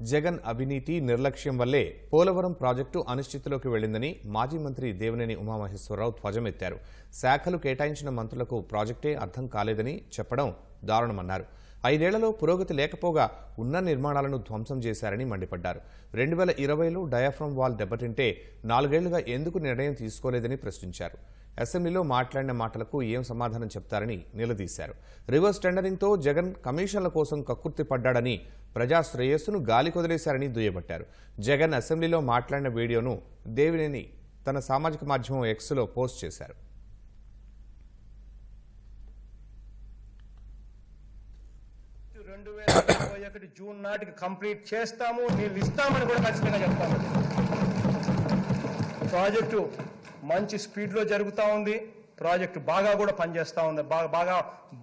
జగన్ అవినీతి నిర్లక్ష్యం వల్లే పోలవరం ప్రాజెక్టు అనిశ్చితిలోకి వెళ్ళిందని మాజీ మంత్రి దేవినేని ఉమామహేశ్వరరావు ధ్వజమెత్తారు. శాఖలు కేటాయించిన మంత్రులకు ప్రాజెక్టే అర్థం కాలేదని చెప్పడం దారుణమన్నారు. ఐదేళ్ళలో పురోగతి లేకపోగా ఉన్న నిర్మాణాలను ధ్వంసం చేశారని మండిపడ్డారు. రెండు వేల ఇరవైలో డయాఫ్రమ్ వాల్ దెబ్బతింటే నాలుగేళ్ళుగా ఎందుకు నిర్ణయం తీసుకోలేదని ప్రశ్నించారు. అసెంబ్లీలో మాట్లాడిన మాటలకు ఏం సమాధానం చెప్తారని నిలదీశారు. రివర్స్ టెండరింగ్తో జగన్ కమిషన్ల కోసం కక్కుర్తి పడ్డాడని ప్రజా శ్రేయస్సును గాలి కొదిలేశారని దుయ్యబట్టారు. జగన్ అసెంబ్లీలో మాట్లాడిన వీడియోను దేవినేని తన సామాజిక మాధ్యమం ఎక్స్లో పోస్ట్ చేశారు. రెండు వేల ఇరవై ఒకటి జూన్ నాటికి కంప్లీట్ చేస్తాము నీళ్ళు ఇస్తామని కూడా ఖచ్చితంగా చెప్తాము. ప్రాజెక్టు మంచి స్పీడ్లో జరుగుతూ ఉంది ప్రాజెక్టు బాగా కూడా పనిచేస్తూ ఉంది బాగా బాగా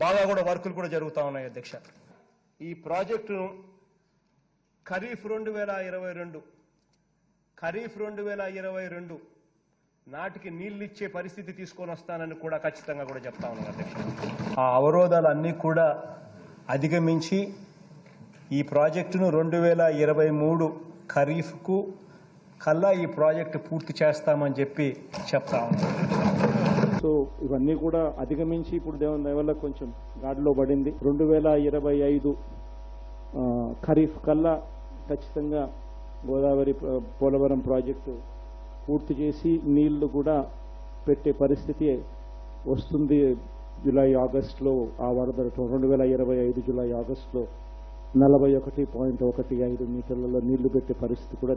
బాగా కూడా వర్కులు కూడా జరుగుతూ ఉన్నాయి అధ్యక్ష. ఈ ప్రాజెక్టును ఖరీఫ్ రెండు వేల ఇరవై రెండు ఖరీఫ్ రెండు వేల ఇరవై రెండు నాటికి నీళ్ళు ఇచ్చే పరిస్థితి తీసుకొని వస్తానని కూడా ఖచ్చితంగా కూడా చెప్తా ఉన్నాను అధ్యక్ష. ఆ అవరోధాలన్నీ కూడా అధిగమించి ఈ ప్రాజెక్టును రెండు వేల ఇరవై మూడు ఖరీఫ్కు కల్లా ఈ ప్రాజెక్టు పూర్తి చేస్తామని చెప్పి చెప్తా సో ఇవన్నీ కూడా అధిగమించి ఇప్పుడు దేవుని దయ వల్ల కొంచెం గాడిలో పడింది. రెండు వేల ఇరవై ఐదు ఖరీఫ్ కల్లా ఖచ్చితంగా గోదావరి పోలవరం ప్రాజెక్టు పూర్తి చేసి నీళ్ళు కూడా పెట్టే పరిస్థితి వస్తుంది. జూలై ఆగస్టులో ఆ వరద రెండు వేల ఇరవై ఐదు జూలై ఆగస్టులో నలభై ఒకటి పాయింట్ ఒకటి ఐదు మీటర్లలో నీళ్ళు పెట్టే పరిస్థితి కూడా